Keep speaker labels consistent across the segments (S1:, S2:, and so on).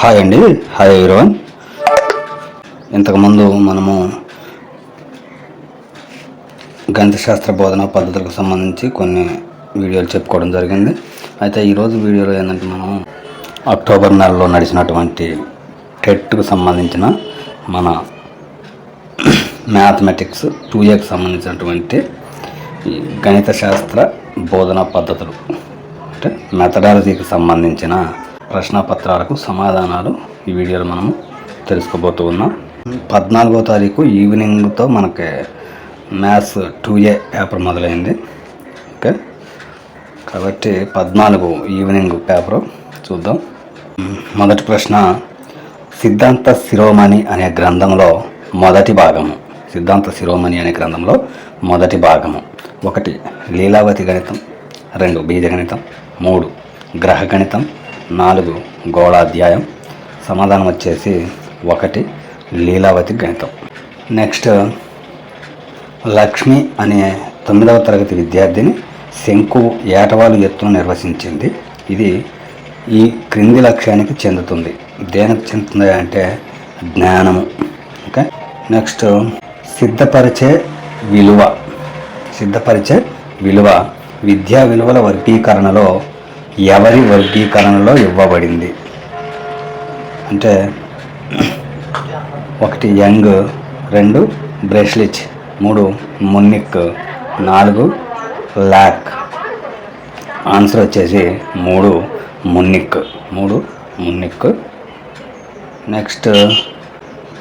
S1: Hi అండి. Hi everyone ఇంతకుముందు మనము గణిత శాస్త్ర బోధన పద్ధతులకు సంబంధించి కొన్ని వీడియోలు చెప్పుకోవడం జరిగింది. అయితే ఈరోజు వీడియోలో ఏంటంటే మనం అక్టోబర్ నెలలో నడిచినటువంటి టెట్కు సంబంధించిన మన మ్యాథమెటిక్స్ టూ ఏకి సంబంధించినటువంటి ఈ గణిత శాస్త్ర బోధనా పద్ధతులు అంటే మెథడాలజీకి సంబంధించిన ప్రశ్నపత్రాలకు సమాధానాలు ఈ వీడియోలో మనము తెలుసుకోబోతూ ఉన్నాం పద్నాలుగో తారీఖు ఈవినింగ్తో మనకి మ్యాథ్స్ టూ ఏ పేపర్ మొదలైంది. ఓకే? కాబట్టి పద్నాలుగు ఈవినింగ్ పేపర్ చూద్దాం. మొదటి ప్రశ్న సిద్ధాంత శిరోమణి అనే గ్రంథంలో మొదటి భాగము సిద్ధాంత శిరోమణి అనే గ్రంథంలో మొదటి భాగము. ఒకటి లీలావతి గణితం. రెండు బీజగణితం. మూడు గ్రహ గణితం నాలుగు గోళాధ్యాయం. సమాధానం వచ్చేసి ఒకటి లీలావతి గణితం. నెక్స్ట్ లక్ష్మి అనే తొమ్మిదవ తరగతి విద్యార్థిని శంకు ఏటవాలు ఎత్తును నిర్వచించింది ఇది ఈ క్రింది లక్ష్యానికి చెందుతుంది. దేనికి చెందుతుంది అంటే జ్ఞానము. ఓకే? నెక్స్ట్ సిద్ధపరిచే విలువ. సిద్ధపరిచే విలువ. విద్యా విలువల వర్గీకరణలో ఎవరి వర్గీకరణలో ఇవ్వబడింది? అంటే ఒకటి యంగ్ రెండు బ్రెస్లిచ్ మూడు మున్నిక్ నాలుగు లాక్. ఆన్సర్ వచ్చేసి మూడు మున్నిక్ మూడు మున్నిక్. నెక్స్ట్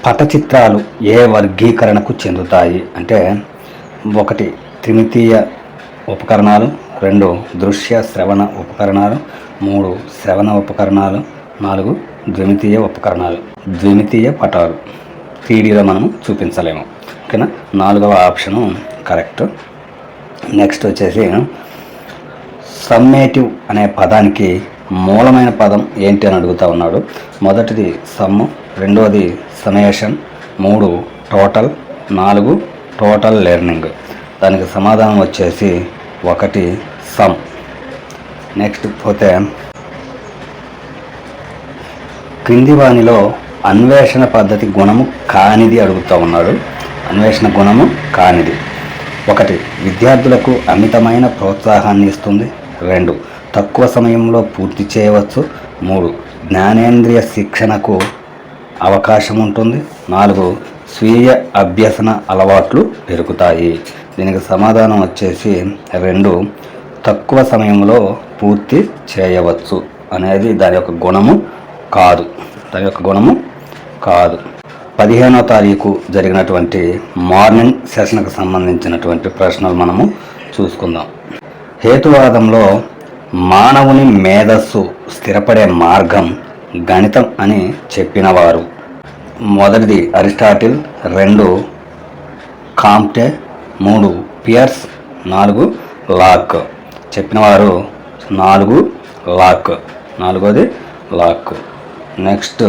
S1: పటచిత్రాలు ఏ వర్గీకరణకు చెందుతాయి? అంటే ఒకటి త్రిమితీయ ఉపకరణాలు రెండు దృశ్య శ్రవణ ఉపకరణాలు మూడు శ్రవణ ఉపకరణాలు నాలుగు ద్విమితీయ ఉపకరణాలు ద్విమితీయ పటాలు. త్రీడీలో మనము చూపించలేము. ఓకేనా? నాలుగవ ఆప్షను కరెక్ట్. నెక్స్ట్ వచ్చేసి సమ్మేటివ్ అనే పదానికి మూలమైన పదం ఏంటి అని అడుగుతా ఉన్నాడు. మొదటిది సమ్ము రెండవది సమేషన్ మూడు టోటల్ నాలుగు టోటల్ లెర్నింగ్. దానికి సమాధానం వచ్చేసి ఒకటి సమ్ నెక్స్ట్ పోతే క్రింది వాణిలో అన్వేషణ పద్ధతి గుణము కానిది అడుగుతూ ఉన్నాడు. అన్వేషణ గుణము కానిది. ఒకటి విద్యార్థులకు అమితమైన ప్రోత్సాహాన్ని ఇస్తుంది. రెండు తక్కువ సమయంలో పూర్తి చేయవచ్చు. మూడు జ్ఞానేంద్రియ శిక్షణకు అవకాశం ఉంటుంది. నాలుగు స్వీయ అభ్యసన అలవాట్లు పెరుగుతాయి. దీనికి సమాధానం వచ్చేసి రెండు తక్కువ సమయంలో పూర్తి చేయవచ్చు అనేది దాని యొక్క గుణము కాదు. దాని యొక్క గుణము కాదు. పదిహేనో తారీఖు జరిగినటువంటి మార్నింగ్ సెషన్కి సంబంధించినటువంటి ప్రశ్నలు మనము చూసుకుందాం. హేతువాదంలో మానవుని మేధస్సు స్థిరపడే మార్గం గణితం అని చెప్పినవారు. మొదటిది అరిస్టాటిల్ రెండు కాంప్టే మూడు పియర్స్ నాలుగు లాక్. చెప్పినవారు నాలుగు లాక్. నాలుగోది లాక్. నెక్స్ట్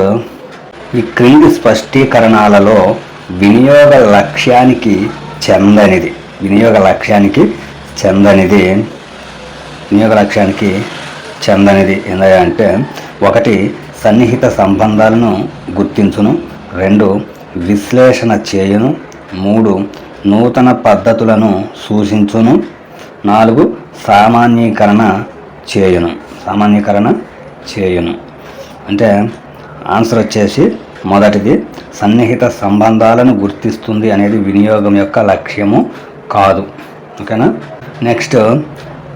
S1: ఈ క్రింది స్పష్టీకరణాలలో వినియోగ లక్ష్యానికి చెందనిది. వినియోగ లక్ష్యానికి చెందనిది. వినియోగ లక్ష్యానికి చెందనిది ఏంటంటే ఒకటి సన్నిహిత సంబంధాలను గుర్తించును. రెండు విశ్లేషణ చేయును. మూడు నూతన పద్ధతులను సూచించును. నాలుగు సామాన్యీకరణ చేయును. సామాన్యీకరణ చేయును. అంటే ఆన్సర్ వచ్చేసి మొదటిది సన్నిహిత సంబంధాలను గుర్తిస్తుంది అనేది వినియోగం యొక్క లక్ష్యము కాదు. ఓకేనా? నెక్స్ట్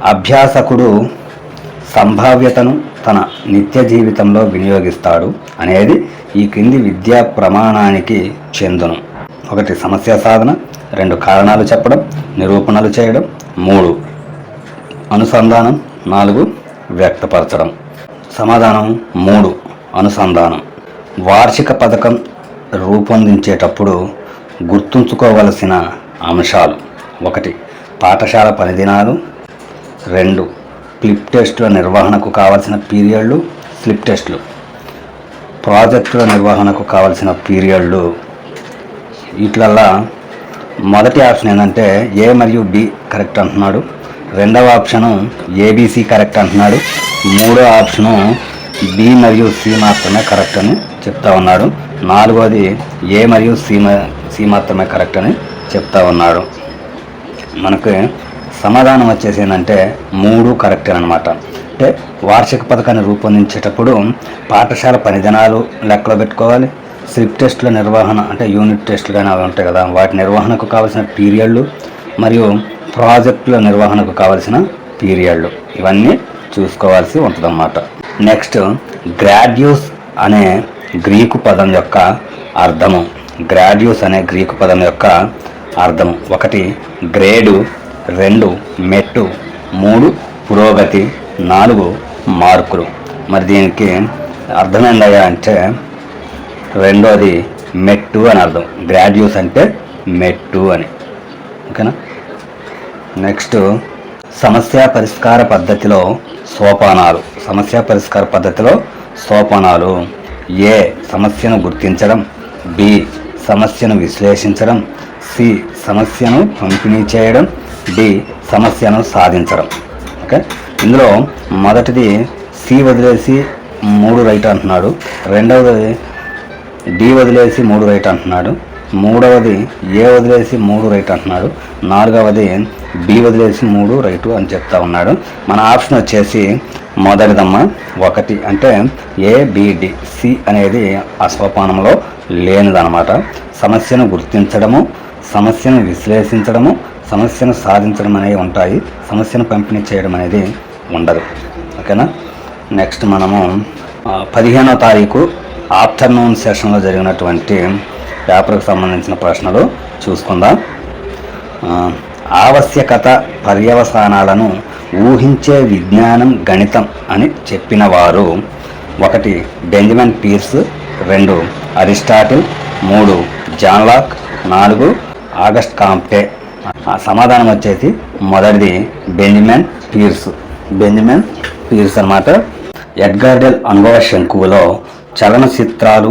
S1: అభ్యాసకుడు సంభావ్యతను తన నిత్య జీవితంలో వినియోగిస్తాడు అనేది ఈ క్రింది విద్యా ప్రమాణానికి చెందును. ఒకటి సమస్య సాధన. రెండు కారణాలు చెప్పడం. నిరూపణలు చేయడం. మూడు అనుసంధానం నాలుగు వ్యక్తపరచడం. సమాధానం మూడు అనుసంధానం. వార్షిక పథకం రూపొందించేటప్పుడు గుర్తుంచుకోవలసిన అంశాలు. ఒకటి పాఠశాల పనిదినాలు రెండు క్లిప్ టెస్టుల నిర్వహణకు కావలసిన పీరియడ్లు స్లిప్ టెస్టులు. ప్రాజెక్టుల నిర్వహణకు కావలసిన పీరియడ్లు. వీటిలల్లా మొదటి ఆప్షన్ ఏంటంటే ఏ మరియు బి కరెక్ట్ అంటున్నాడు. రెండవ ఆప్షను ఏబీసీ కరెక్ట్ అంటున్నాడు. మూడో ఆప్షను బి మరియు సి మాత్రమే కరెక్ట్ అని చెప్తా ఉన్నాడు. నాలుగోది ఏ మరియు సి మ- సి మాత్రమే కరెక్ట్ అని చెప్తా ఉన్నాడు. మనకి సమాధానం వచ్చేసి ఏంటంటే మూడు కరెక్ట్ అనమాట అంటే వార్షిక పథకాన్ని రూపొందించేటప్పుడు పాఠశాల పనిదినాలు లెక్కలో పెట్టుకోవాలి. స్లిప్ టెస్టుల నిర్వహణ అంటే యూనిట్ టెస్టులు కానీ అవి ఉంటాయి కదా వాటి నిర్వహణకు కావాల్సిన పీరియడ్లు మరియు ప్రాజెక్టుల నిర్వహణకు కావలసిన పీరియడ్లు. ఇవన్నీ చూసుకోవాల్సి ఉంటుందన్నమాట. నెక్స్ట్ గ్రాడ్యూస్ అనే గ్రీకు పదం యొక్క అర్థము. గ్రాడ్యూస్ అనే గ్రీకు పదం యొక్క అర్థము. ఒకటి గ్రేడు రెండు మెట్టు మూడు పురోగతి నాలుగు మార్కులు. మరి దీనికి అర్థమైందయ్యా అంటే రెండోది మెట్టు అని అర్థం. గ్రాడ్యూస్ అంటే మెట్టు అని. ఓకేనా? నెక్స్ట్ సమస్య పరిష్కార పద్ధతిలో సోపానాలు. సమస్య పరిష్కార పద్ధతిలో సోపానాలు. ఏ సమస్యను గుర్తించడం. బి సమస్యను విశ్లేషించడం. సి సమస్యను పంపిణీ చేయడం. డి సమస్యను సాధించడం. ఓకే? ఇందులో మొదటిది సి వదిలేసి మూడు రైట్ అంటున్నాడు. రెండవది డి వదిలేసి మూడు రైట్ అంటున్నాడు. మూడవది ఏ వదిలేసి మూడు రైట్ అంటున్నాడు. నాలుగవది బి వదిలేసి మూడు రైటు అని చెప్తా ఉన్నాడు. మన ఆప్షన్ వచ్చేసి మొదటిదమ్మ ఒకటి. అంటే ఏ బిడి సి అనేది ఆ లేనిదనమాట సమస్యను గుర్తించడము సమస్యను విశ్లేషించడము సమస్యను సాధించడం అనేవి ఉంటాయి. సమస్యను పంపిణీ చేయడం అనేది ఉండదు. ఓకేనా? నెక్స్ట్ మనము పదిహేనో తారీఖు ఆఫ్టర్నూన్ సెషన్లో జరిగినటువంటి పేపర్కి సంబంధించిన ప్రశ్నలు చూసుకుందాం. ఆవశ్యకత పర్యవసానాలను ఊహించే విజ్ఞానం గణితం అని చెప్పిన వారు ఒకటి బెంజమిన్ పీర్స్ రెండు అరిస్టాటిల్ మూడు జాన్ లాక్ నాలుగు ఆగస్ట్ కాంప్టే. సమాధానం వచ్చేసి మొదటిది బెంజమిన్ పీర్స్. బెంజమిన్ పీర్స్ అన్నమాట ఎడ్గార్డెల్ అనుభవ శంకువులో చలనచిత్రాలు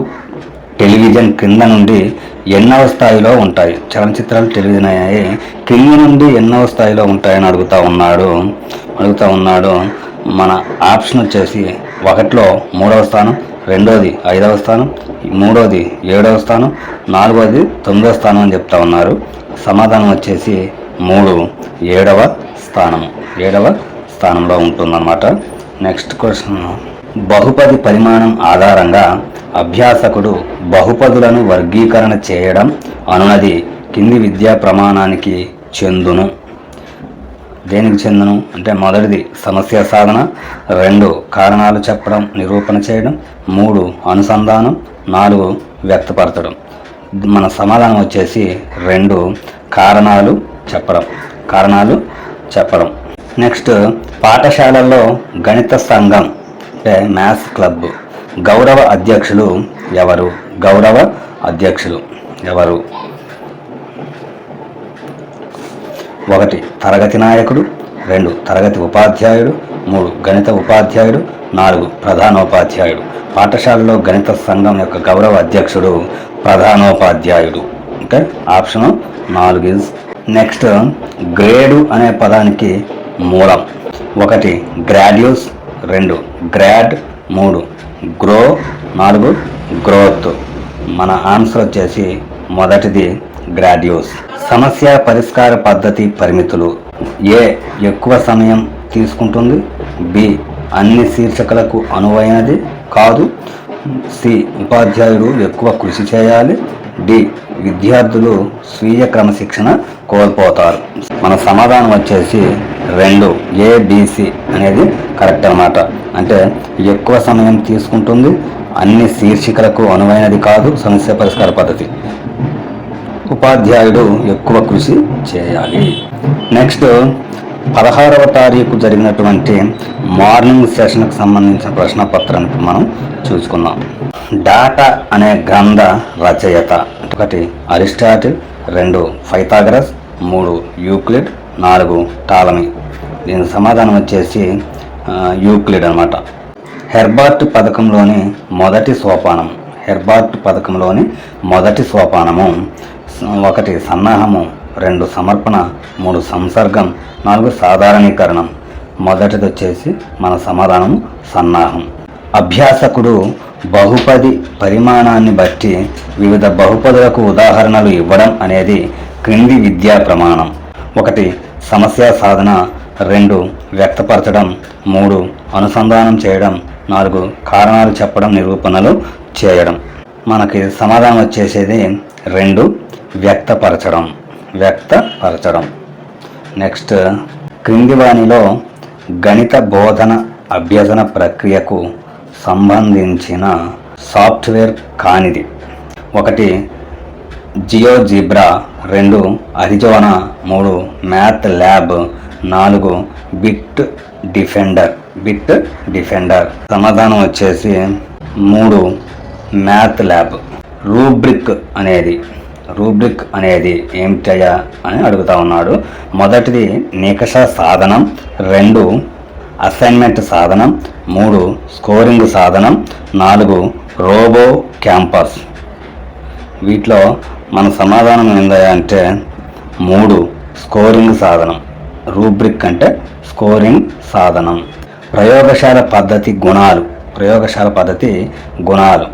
S1: టెలివిజన్ క్రింద నుండి ఎన్నవ స్థాయిలో ఉంటాయి. చలనచిత్రాలు టెలివిజన్ అయ్యాయి కింద నుండి ఎన్నవ స్థాయిలో ఉంటాయని అడుగుతా ఉన్నాడు. అడుగుతా ఉన్నాడు. మన ఆప్షన్ వచ్చేసి ఒకటిలో మూడవ స్థానం రెండోది ఐదవ స్థానం మూడోది ఏడవ స్థానం నాలుగోది తొమ్మిదవ స్థానం అని చెప్తా ఉన్నారు. సమాధానం వచ్చేసి మూడు ఏడవ స్థానము ఏడవ స్థానంలో ఉంటుందన్నమాట. Next question. బహుపది పరిమాణం ఆధారంగా అభ్యాసకుడు బహుపదులను వర్గీకరణ చేయడం అనునది కింది విద్యా ప్రమాణానికి చెందును. దేనికి చెందును? అంటే మొదటిది సమస్య సాధన రెండు కారణాలు చెప్పడం నిరూపణ చేయడం మూడు అనుసంధానం నాలుగు వ్యక్తపరచడం. మన సమాధానం వచ్చేసి రెండు కారణాలు చెప్పడం కారణాలు చెప్పడం. నెక్స్ట్ పాఠశాలల్లో గణిత సంఘం మ్యాథ్స్ క్లబ్. గౌరవ అధ్యక్షులు ఎవరు? గౌరవ అధ్యక్షులు ఎవరు? ఒకటి తరగతి నాయకుడు. రెండు తరగతి ఉపాధ్యాయుడు. మూడు గణిత ఉపాధ్యాయుడు. నాలుగు ప్రధానోపాధ్యాయుడు. పాఠశాలలో గణిత సంఘం యొక్క గౌరవ అధ్యక్షుడు ప్రధానోపాధ్యాయుడు. ఓకే ఆప్షన్ నాలుగు ఇస్ నెక్స్ట్ గ్రేడు అనే పదానికి మూలం. ఒకటి గ్రాడ్యూస్. రెండు. గ్రాడ్ మూడు. గ్రో నాలుగు. గ్రోత్. మన ఆన్సర్ వచ్చేసి మొదటిది గ్రాడ్యూస్. సమస్య పరిష్కార పద్ధతి పరిమితులు. ఏ ఎక్కువ సమయం తీసుకుంటుంది? బి అన్ని శీర్షికలకు అనువైనది కాదు. సి ఉపాధ్యాయుడు ఎక్కువ కృషి చేయాలి. డి విద్యార్థులు స్వీయ క్రమశిక్షణ కోల్పోతారు. మన సమాధానం వచ్చేసి రెండు ఏబిసి అనేది కరెక్ట్ అన్నమాట. అంటే ఎక్కువ సమయం తీసుకుంటుంది అన్ని శీర్షికలకు అనువైనది కాదు సమస్య పరిష్కార పద్ధతి. ఉపాధ్యాయుడు ఎక్కువ కృషి చేయాలి. నెక్స్ట్ పదహారవ తారీఖు జరిగినటువంటి మార్నింగ్ సెషన్కి సంబంధించిన ప్రశ్నపత్రాన్ని మనం చూసుకుందాం. డాటా అనే గ్రంథ రచయిత. ఒకటి అరిస్టాటిల్ రెండు ఫైతాగ్రస్ మూడు యూక్లిడ్ నాలుగు టాలమీ. దీని సమాధానం వచ్చేసి యూక్లిడ్ అనమాట హెర్బార్ట్ పథకంలోని మొదటి సోపానం. హెర్బార్ట్ పథకంలోని మొదటి సోపానము. ఒకటి సన్నాహము రెండు సమర్పణ మూడు సంసర్గం నాలుగు సాధారణీకరణం. మొదటిది వచ్చేసి మన సమాధానము సన్నాహం. అభ్యాసకుడు బహుపది పరిమాణాన్ని బట్టి వివిధ బహుపదులకు ఉదాహరణలు ఇవ్వడం అనేది క్రింది విద్యా ప్రమాణం. ఒకటి సమస్య సాధన. రెండు వ్యక్తపరచడం. మూడు అనుసంధానం చేయడం. నాలుగు కారణాలు చెప్పడం నిరూపణలు చేయడం. మనకి సమాధానం వచ్చేసేది రెండు వ్యక్తపరచడం. వ్యక్తపరచడం. నెక్స్ట్ క్రింది వాణిలో గణిత బోధన అభ్యసన ప్రక్రియకు సంబంధించిన సాఫ్ట్వేర్ కానిది. ఒకటి జియో జీబ్రా. రెండు అరిజోనా. మూడు మ్యాథ్ ల్యాబ్. నాలుగు బిట్ డిఫెండర్. Bitdefender. సమాధానం వచ్చేసి మూడు మ్యాథ్ ల్యాబ్. రూబ్రిక్ అనేది. రూబ్రిక్ అనేది ఏమిటయా అని అడుగుతా ఉన్నాడు. మొదటిది నికష సాధనం. రెండు అసైన్మెంట్ సాధనం మూడు స్కోరింగ్ సాధనం నాలుగు రోబో క్యాంపస్. వీటిలో మన సమాధానం ఏందా అంటే మూడు స్కోరింగ్ సాధనం రూబ్రిక్ అంటే స్కోరింగ్ సాధనం. ప్రయోగశాల పద్ధతి గుణాలు ప్రయోగశాల పద్ధతి గుణాలు.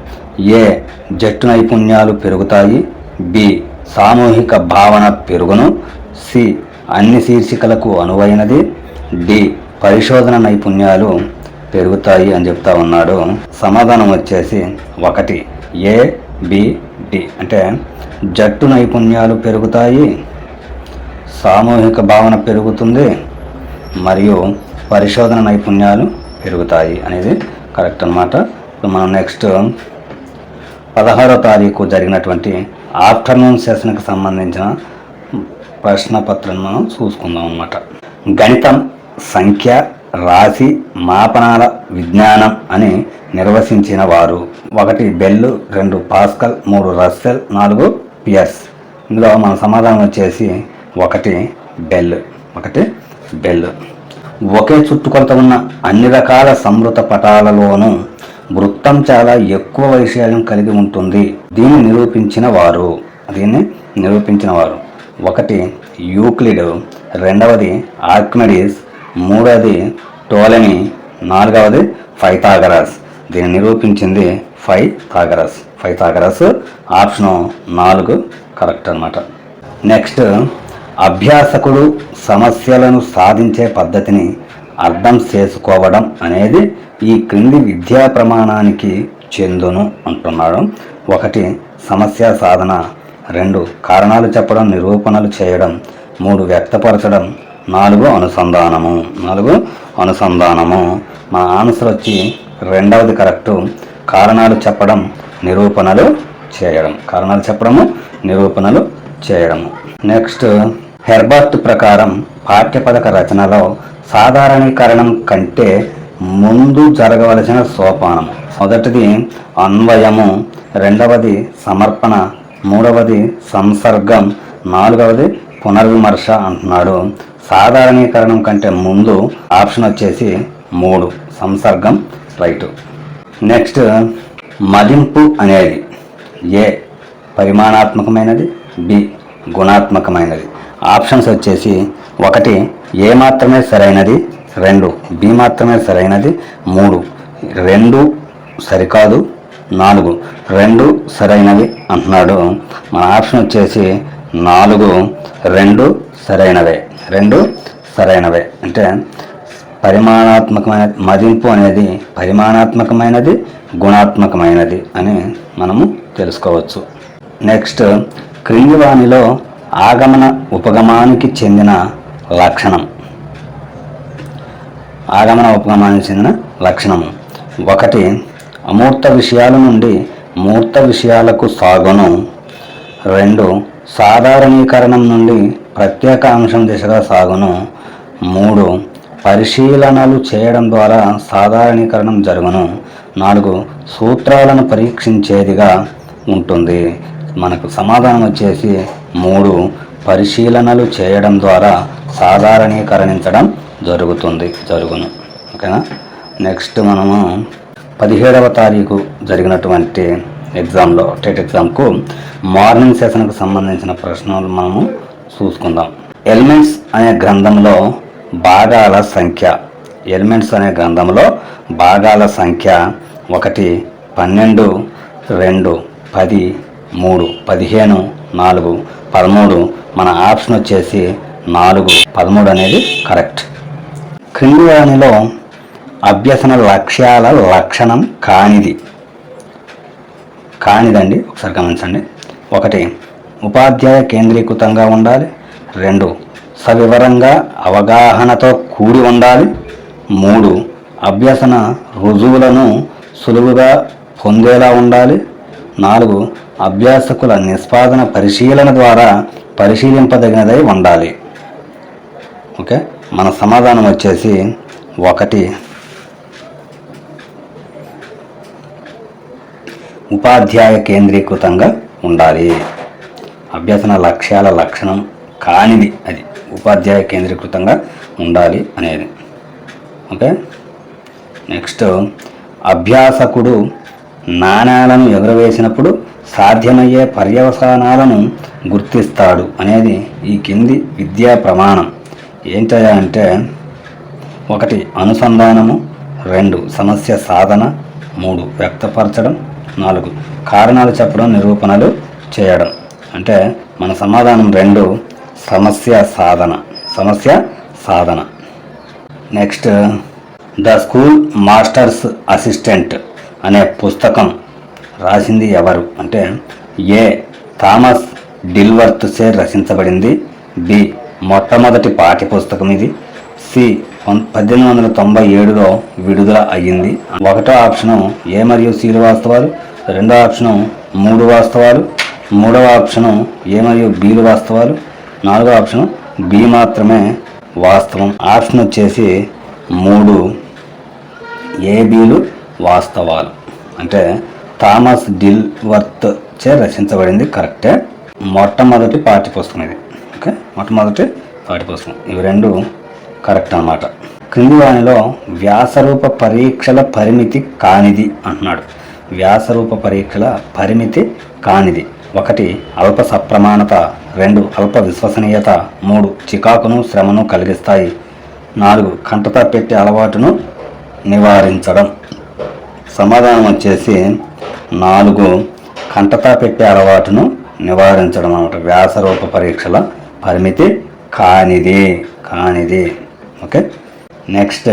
S1: ఏ జట్టు నైపుణ్యాలు పెరుగుతాయి బి సామూహిక భావన పెరుగును సి అన్ని శీర్షికలకు అనువైనది డి పరిశోధన నైపుణ్యాలు పెరుగుతాయి అని చెప్తా ఉన్నాడు. సమాధానం వచ్చేసి ఒకటి ఏ బి డి. అంటే జట్టు నైపుణ్యాలు పెరుగుతాయి సామూహిక భావన పెరుగుతుంది మరియు పరిశోధన నైపుణ్యాలు పెరుగుతాయి అనేది కరెక్ట్ అనమాట ఇప్పుడు మనం నెక్స్ట్ పదహారో తారీఖు జరిగినటువంటి ఆఫ్టర్నూన్ సెషన్కి సంబంధించిన ప్రశ్నపత్రం మనం చూసుకుందాం అనమాట గణితం సంఖ్య రాశి మాపనాల విజ్ఞానం అని నిర్వచించిన వారు. ఒకటి బెల్లు రెండు పాస్కల్ మూడు రస్సెల్ నాలుగు పియర్స్. ఇందులో మన సమాధానం వచ్చేసి ఒకటి బెల్ ఒకటి బెల్ ఒకే చుట్టుకొలత ఉన్న అన్ని రకాల సమృత పటాలలోనూ వృత్తం చాలా ఎక్కువ వైశాల్యం కలిగి ఉంటుంది. దీన్ని నిరూపించిన వారు దీన్ని నిరూపించిన వారు. ఒకటి యూక్లిడ్ రెండవది ఆర్క్మెడిస్ మూడవది టోలెమి నాలుగవది ఫైథాగరస్ దీన్ని నిరూపించింది Pythagoras Pythagoras option నాలుగు కరెక్ట్ అనమాట నెక్స్ట్ అభ్యాసకుడు సమస్యలను సాధించే పద్ధతిని అర్థం చేసుకోవడం అనేది ఈ క్రింది విద్యా ప్రమాణానికి చెందును అంటున్నాడు. ఒకటి సమస్య సాధన. రెండు కారణాలు చెప్పడం నిరూపణలు చేయడం. మూడు వ్యక్తపరచడం. నాలుగు అనుసంధానము. నాలుగు అనుసంధానము. మా ఆన్సర్ వచ్చి రెండవది కరెక్టు. కారణాలు చెప్పడం నిరూపణలు చేయడం. కారణాలు చెప్పడము నిరూపణలు చేయడము. నెక్స్ట్ హెర్బర్ట్ ప్రకారం పాఠ్యపథక రచనలో సాధారణీకరణం కంటే ముందు జరగవలసిన సోపానం మొదటిది అన్వయము రెండవది సమర్పణ మూడవది సంసర్గం నాలుగవది పునర్విమర్శ అంటున్నాడు. సాధారణీకరణం కంటే ముందు ఆప్షన్ వచ్చేసి మూడు. సంసర్గం రైట్. నెక్స్ట్ మదింపు అనేది. ఏ పరిమాణాత్మకమైనది. బి గుణాత్మకమైనది. ఆప్షన్స్ వచ్చేసి ఒకటి ఏ మాత్రమే సరైనది. రెండు బి మాత్రమే సరైనది. మూడు రెండు సరికాదు. నాలుగు రెండు సరైనవి అంటున్నాడు. మన ఆప్షన్ వచ్చేసి నాలుగు రెండు సరైనవే. రెండు సరైనవే. అంటే పరిమాణాత్మకమైన మదింపు అనేది పరిమాణాత్మకమైనది గుణాత్మకమైనది అని మనము తెలుసుకోవచ్చు. నెక్స్ట్ క్రిందివాణిలో ఆగమన ఉపగమానికి చెందిన లక్షణం. ఆగమన ఉపగమానికి చెందిన లక్షణము ఒకటి అమూర్త విషయాల నుండి మూర్త విషయాలకు సాగును. రెండు సాధారణీకరణం నుండి ప్రత్యేక అంశం దిశగా సాగును. మూడు పరిశీలనలు చేయడం ద్వారా సాధారణీకరణం జరుగును. నాలుగు సూత్రాలను పరీక్షించేదిగా ఉంటుంది. మనకు సమాధానం వచ్చేసి మూడు పరిశీలనలు చేయడం ద్వారా సాధారణీకరణించడం జరుగుతుంది జరుగును. ఓకేనా? నెక్స్ట్ మనము పదిహేడవ తారీఖు జరిగినటువంటి ఎగ్జామ్లో టెట్ ఎగ్జామ్కు మార్నింగ్ సెషన్కు సంబంధించిన ప్రశ్నలు మనము చూసుకుందాం. ఎలిమెంట్స్ అనే గ్రంథంలో భాగాల సంఖ్య. ఎలిమెంట్స్ అనే గ్రంథంలో భాగాల సంఖ్య ఒకటి పన్నెండు రెండు పది మూడు పదిహేను నాలుగు పదమూడు మన ఆప్షన్ వచ్చేసి నాలుగు పదమూడు అనేది కరెక్ట్. క్రింది దానిలో అభ్యసన లక్ష్యాల లక్షణం కానిది. కానిదండి ఒకసారి గమనించండి. ఒకటి ఉపాధ్యాయ కేంద్రీకృతంగా ఉండాలి. రెండు సవివరంగా అవగాహనతో కూడి ఉండాలి. మూడు అభ్యసన రుజువులను సులువుగా పొందేలా ఉండాలి. నాలుగు అభ్యాసకుల నిష్పాదన పరిశీలన ద్వారా పరిశీలింపదగినదై ఉండాలి. ఓకే? మన సమాధానం వచ్చేసి ఒకటి ఉపాధ్యాయ కేంద్రీకృతంగా ఉండాలి. అభ్యసన లక్ష్యాల లక్షణం కానిది అది. ఉపాధ్యాయ కేంద్రీకృతంగా ఉండాలి అనేది. ఓకే? నెక్స్ట్ అభ్యాసకుడు నాణాలను ఎగురవేసినప్పుడు సాధ్యమయ్యే పర్యవసానాలను గుర్తిస్తాడు అనేది ఈ కింది విద్యా ప్రమాణం. ఏంటయ్యా అంటే ఒకటి అనుసంధానము. రెండు సమస్య సాధన. మూడు వ్యక్తపరచడం. నాలుగు కారణాలు చెప్పడం నిరూపణలు చేయడం. అంటే మన సమాధానం రెండు సమస్య సాధన. సమస్య సాధన. Next the school masters assistant అనే పుస్తకం రాసింది ఎవరు? అంటే ఏ. థామస్ డిల్వర్త్ చే రచించబడింది. బి. మొట్టమొదటి పాఠ్య పుస్తకం ఇది. సి. పద్దెనిమిది వందల తొంభై ఏడులో విడుదల అయ్యింది. ఒకటో ఆప్షను ఏ మరియు సిలు వాస్తవాలు? రెండో ఆప్షను మూడు వాస్తవాలు. మూడవ ఆప్షను ఏ మరియు బీలు వాస్తవాలు. నాలుగో ఆప్షను బి మాత్రమే వాస్తవం. ఆప్షన్ వచ్చేసి మూడు ఏబీలు వాస్తవాలు. అంటే థామస్ డిల్ వర్త్ చే రచించబడింది. కరెక్టే. మొట్టమొదటి పాఠ్యపుస్తకం ఇది. ఓకే? మొట్టమొదటి పాఠ్యపుస్తకం. ఇవి రెండు కరెక్ట్ అనమాట క్రింది వానిలో వ్యాసరూప పరీక్షల పరిమితి కానిది అంటున్నాడు. వ్యాసరూప పరీక్షల పరిమితి కానిది. ఒకటి అల్ప సప్రమాణత. రెండు అల్ప విశ్వసనీయత. మూడు చికాకును శ్రమను కలిగిస్తాయి. నాలుగు కంటత పెట్టే అలవాటును నివారించడం. సమాధానం వచ్చేసి నాలుగు కంటత పెట్టే అలవాటును నివారించడం అనమాట వ్యాసరూప పరీక్షల పరిమితి కానిది కానిది. ఓకే? నెక్స్ట్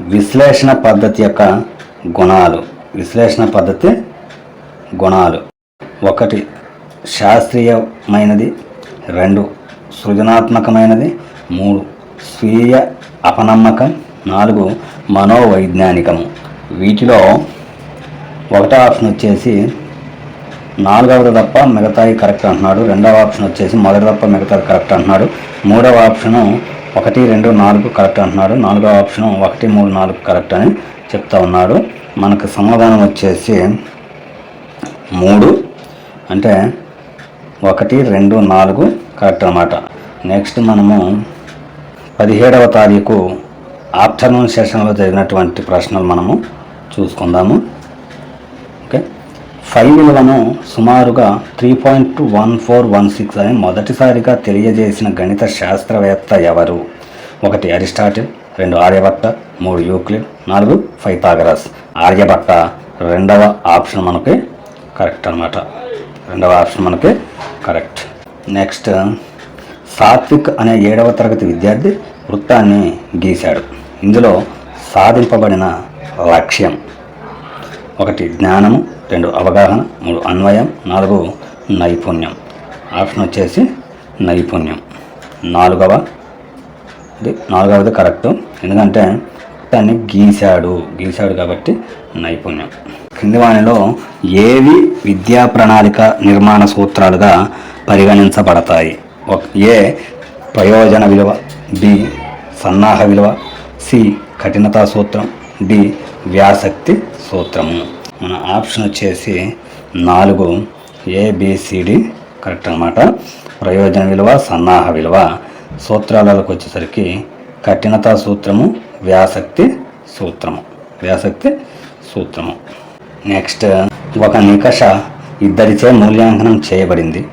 S1: విశ్లేషణ పద్ధతి యొక్క గుణాలు. విశ్లేషణ పద్ధతి గుణాలు. ఒకటి శాస్త్రీయమైనది. రెండు సృజనాత్మకమైనది. మూడు స్వీయ అపనమ్మకం. నాలుగు మనోవైజ్ఞానికము. వీటిలో ఒకటో ఆప్షన్ వచ్చేసి నాలుగవది తప్ప మిగతాయి కరెక్ట్ అంటున్నాడు. రెండవ ఆప్షన్ వచ్చేసి మొదటి తప్ప మిగతాది కరెక్ట్ అంటున్నాడు. మూడవ ఆప్షను ఒకటి రెండు నాలుగు కరెక్ట్ అంటున్నాడు. నాలుగో ఆప్షను ఒకటి మూడు నాలుగు కరెక్ట్ అని చెప్తా ఉన్నాడు. మనకు సమాధానం వచ్చేసి మూడు అంటే ఒకటి రెండు నాలుగు కరెక్ట్ అనమాట నెక్స్ట్ మనము పదిహేడవ తారీఖు ఆఫ్టర్నూన్ సెషన్లో జరిగినటువంటి ప్రశ్నలు మనము చూసుకుందాము. ఫైవ్ విలువను సుమారుగా three point one four one six అని మొదటిసారిగా తెలియజేసిన గణిత శాస్త్రవేత్త ఎవరు? ఒకటి అరిస్టాటిల్ రెండు ఆర్యభట్ట మూడు యూక్లిడ్ నాలుగు ఫైతాగరస్. ఆర్యభట్ట రెండవ ఆప్షన్ మనకి కరెక్ట్ అనమాట రెండవ ఆప్షన్ మనకి కరెక్ట్. నెక్స్ట్ సాత్విక్ అనే ఏడవ తరగతి విద్యార్థి వృత్తాన్ని గీశాడు. ఇందులో సాధింపబడిన లక్ష్యం. ఒకటి జ్ఞానము రెండు అవగాహన మూడు అన్వయం నాలుగు నైపుణ్యం. ఆప్షన్ వచ్చేసి నైపుణ్యం. నాలుగవ ఇది నాలుగవది కరెక్ట్. ఎందుకంటే దాన్ని గీశాడు గీశాడు కాబట్టి నైపుణ్యం. కింది వాణిలో ఏవి విద్యా ప్రణాళిక నిర్మాణ సూత్రాలుగా పరిగణించబడతాయి? ఒక ఏ ప్రయోజన విలువ బి సన్నాహ విలువ సి కఠినతా సూత్రం డి వ్యాసక్తి సూత్రము. మన ఆప్షన్ వచ్చేసి నాలుగు ఏబిసిడి కరెక్ట్ అనమాట ప్రయోజన విలువ సన్నాహ విలువ. సూత్రాలకు వచ్చేసరికి కఠినతా సూత్రము వ్యాసక్తి సూత్రము. వ్యాసక్తి సూత్రము. నెక్స్ట్ ఒక నికష ఇద్దరిచే మూల్యాంకనం చేయబడింది.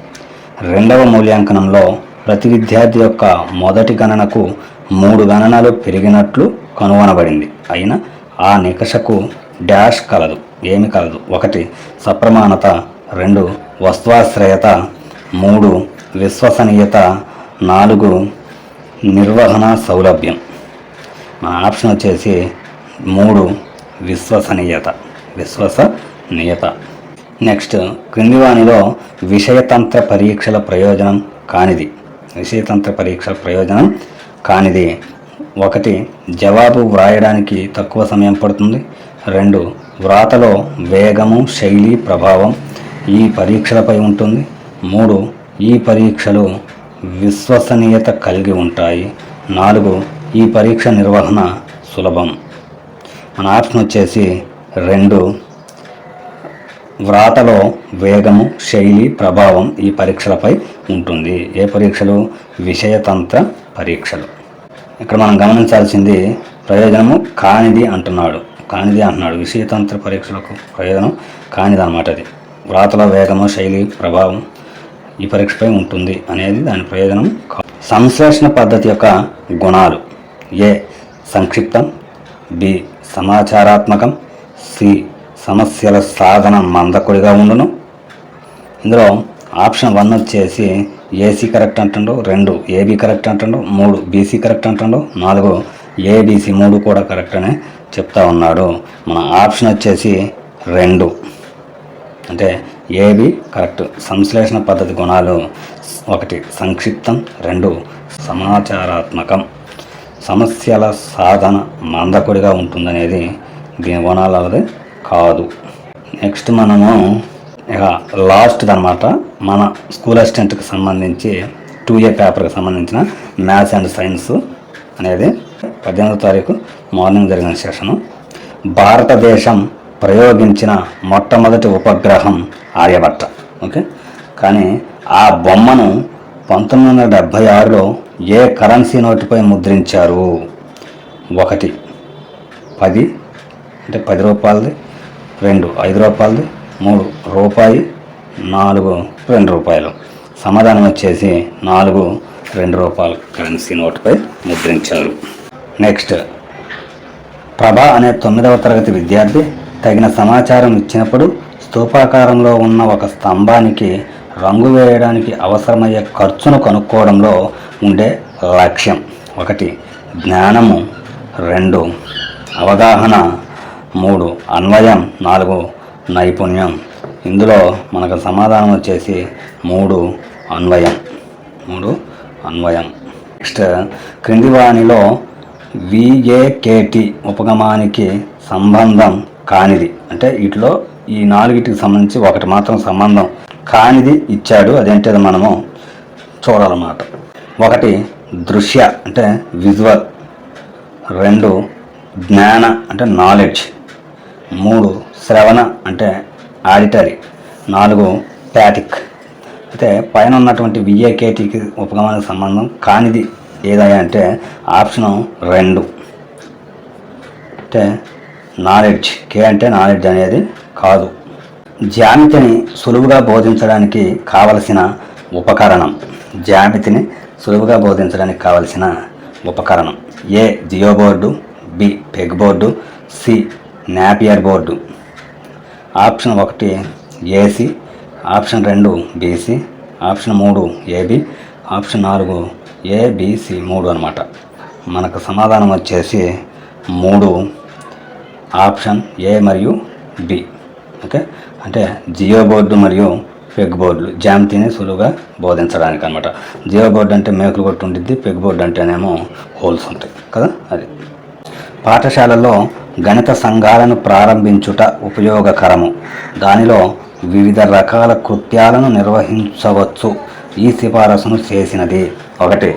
S1: రెండవ మూల్యాంకనంలో ప్రతి విద్యార్థి యొక్క మొదటి గణనకు మూడు గణనలు పెరిగినట్లు కనుగొనబడింది. అయినా ఆ నికషకు డాష్ కలదు. ఏమి కలదు. ఒకటి సప్రమాణత. రెండు వస్త్వాశ్రయత మూడు విశ్వసనీయత. నాలుగు నిర్వహణ సౌలభ్యం. మన ఆప్షన్ వచ్చేసి మూడు విశ్వసనీయత. విశ్వసనీయత. నెక్స్ట్ క్రిందివాణిలో విషయతంత్ర పరీక్షల ప్రయోజనం కానిది. విషయతంత్ర పరీక్షల ప్రయోజనం కానిది. ఒకటి జవాబు వ్రాయడానికి తక్కువ సమయం పడుతుంది. రెండు వ్రాతలో వేగము శైలి ప్రభావం ఈ పరీక్షలపై ఉంటుంది. మూడు ఈ పరీక్షలు విశ్వసనీయత కలిగి ఉంటాయి. నాలుగు ఈ పరీక్ష నిర్వహణ సులభం. మన ఆప్షన్ వచ్చేసి రెండు. వ్రాతలో వేగము శైలి ప్రభావం ఈ పరీక్షలపై ఉంటుంది. ఏ పరీక్షలు? విషయతంత్ర పరీక్షలు. ఇక్కడ మనం గమనించాల్సింది ప్రయోజనము కానిది అంటున్నాడు. కానిది అంటున్నాడు. విషయతంత్ర పరీక్షలకు ప్రయోజనం కానిది అన్నమాట అది. వ్రాతల వేగము శైలి ప్రభావం ఈ పరీక్షపై ఉంటుంది అనేది దాని ప్రయోజనం సంశ్లేషణ పద్ధతి యొక్క గుణాలు. ఏ సంక్షిప్తం బి సమాచారాత్మకం సి సమస్యల సాధన మందకుడిగా ఉండును. ఇందులో ఆప్షన్ వన్ వచ్చేసి ఏసీ కరెక్ట్ అంటుండో రెండు ఏబీ కరెక్ట్ అంటుండో మూడు బీసీ కరెక్ట్ అంటుండో నాలుగు ఏబీసీ మూడు కూడా కరెక్ట్ అని చెప్తా ఉన్నాడు. మన ఆప్షన్ వచ్చేసి రెండు. అంటే ఏవి కరెక్ట్. సంశ్లేషణ పద్ధతి గుణాలు ఒకటి సంక్షిప్తం. రెండు సమాచారాత్మకం. సమస్యల సాధన మందకుడిగా ఉంటుందనేది దీని గుణాలది కాదు. నెక్స్ట్ మనము ఇక లాస్ట్ అనమాట మన స్కూల్ అసిస్టెంట్కి సంబంధించి టూ ఏ పేపర్కి సంబంధించిన మ్యాథ్స్ అండ్ సైన్స్ అనేది పద్దెనిమిదో తారీఖు మార్నింగ్ జరిగిన సెషను. భారతదేశం ప్రయోగించిన మొట్టమొదటి ఉపగ్రహం ఆర్యభట్ట. ఓకే? కానీ ఆ బొమ్మను పంతొమ్మిది వందల డెబ్భై ఆరులో ఏ కరెన్సీ నోటుపై ముద్రించారు? ఒకటి పది అంటే పది రూపాయలది రెండు ఐదు రూపాయలది మూడు రూపాయి నాలుగు రెండు రూపాయలు. సమాధానం వచ్చేసి నాలుగు రెండు రూపాయల కరెన్సీ నోటుపై ముద్రించారు. నెక్స్ట్. ప్రభ అనే తొమ్మిదవ తరగతి విద్యార్థి తగిన సమాచారం ఇచ్చినప్పుడు స్థూపాకారంలో ఉన్న ఒక స్తంభానికి రంగు వేయడానికి అవసరమయ్యే ఖర్చును కనుక్కోవడంలో ఉండే లక్ష్యం. ఒకటి జ్ఞానము. రెండు అవగాహన. మూడు అన్వయం. నాలుగు నైపుణ్యం. ఇందులో మనకు సమాధానం వచ్చేసి మూడు అన్వయం. మూడు అన్వయం. నెక్స్ట్ క్రింది వాణిలో విఏకేటి ఉపగమానికి సంబంధం కానిది. అంటే వీటిలో ఈ నాలుగిటికి సంబంధించి ఒకటి మాత్రం సంబంధం కానిది ఇచ్చాడు. అదేంటిది మనము చూడాలన్నమాట. ఒకటి దృశ్య అంటే విజువల్. రెండు జ్ఞాన అంటే నాలెడ్జ్. మూడు శ్రవణ అంటే ఆడిటరీ. నాలుగు ప్యాటిక్ అయితే పైన ఉన్నటువంటి విఏకేటీకి ఉపగమానికి సంబంధం కానిది ఏదయ్యా అంటే ఆప్షన్ రెండు. అంటే నాలెడ్జ్ కే అంటే నాలెడ్జ్ అనేది కాదు. జ్యామితిని సులువుగా బోధించడానికి కావలసిన ఉపకరణం. జ్యామితిని సులువుగా బోధించడానికి కావలసిన ఉపకరణం. A geo board B peg board C Napier board. Option ఒకటి ఏసీ. ఆప్షన్ రెండు బీసీ. ఆప్షన్ మూడు ఏబి. ఆప్షన్ నాలుగు ఏబిసి మూడు అనమాట మనకు సమాధానం వచ్చేసి మూడు ఆప్షన్ ఏ మరియు బి ఓకే? అంటే జియో బోర్డు మరియు పెగ్ బోర్డులు. జామితీని సులువుగా బోధించడానికి అనమాట జియో బోర్డు అంటే మేకులు కొట్టి ఉండిద్ది పెగ్ బోర్డు అంటేనేమో హోల్స్ ఉంటాయి. కదా? అది. పాఠశాలలో గణిత సంఘాలను ప్రారంభించుట ఉపయోగకరము. దానిలో వివిధ రకాల కృత్యాలను నిర్వహించవచ్చు. ఈ సిఫారసును చేసినది ఒకటి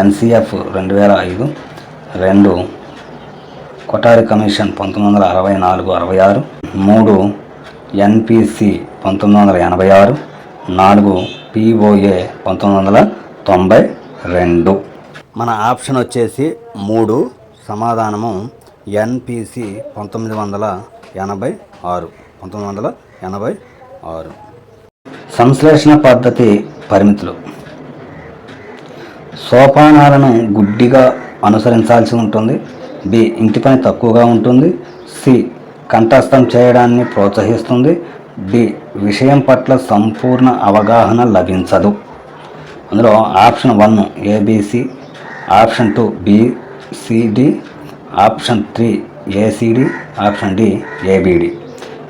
S1: ఎన్సిఎఫ్ రెండు వేల ఐదు రెండు కొటారి కమిషన్ పంతొమ్మిది వందల అరవై నాలుగు అరవై ఆరు మూడు ఎన్పిసి పంతొమ్మిది వందల ఎనభై ఆరు నాలుగు పిఓఏ పంతొమ్మిది వందల తొంభై రెండు. మన ఆప్షన్ వచ్చేసి మూడు సమాధానము ఎన్పిసి పంతొమ్మిది వందల ఎనభై ఆరు. పంతొమ్మిది వందల ఎనభై ఆరు. సంశ్లేషణ పద్ధతి పరిమితులు. సోపానాలను గుడ్డిగా అనుసరించాల్సి ఉంటుంది. బి ఇంటి పని తక్కువగా ఉంటుంది. సి కంఠస్థం చేయడాన్ని ప్రోత్సహిస్తుంది. డి విషయం పట్ల సంపూర్ణ అవగాహన లభించదు. అందులో option one ABC option two BCD option three ACD option D ABD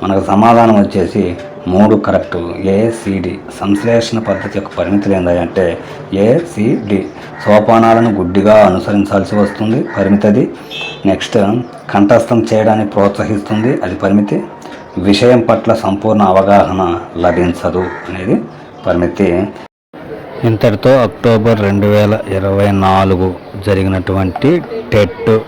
S1: మనకు సమాధానం వచ్చేసి మూడు కరెక్ట్. ఏసిడి సంశ్లేషణ పద్ధతి యొక్క పరిమితులు ఏంటంటే ఏసిడి సోపానాలను గుడ్డిగా అనుసరించాల్సి వస్తుంది. పరిమితది. నెక్స్ట్ కంఠస్థం చేయడానికి ప్రోత్సహిస్తుంది. అది పరిమితి. విషయం పట్ల సంపూర్ణ అవగాహన లభించదు అనేది పరిమితి. ఇంతటితో అక్టోబర్ రెండు వేల ఇరవై నాలుగు జరిగినటువంటి TET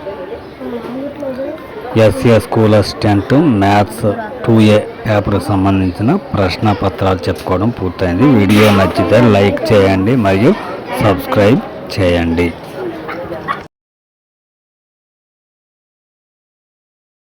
S1: SA school assistant maths two A పేపర్కి సంబంధించిన ప్రశ్న పత్రాలు చెప్పుకోవడం పూర్తయింది. వీడియో నచ్చితే లైక్ చేయండి మరియు సబ్స్క్రైబ్ చేయండి.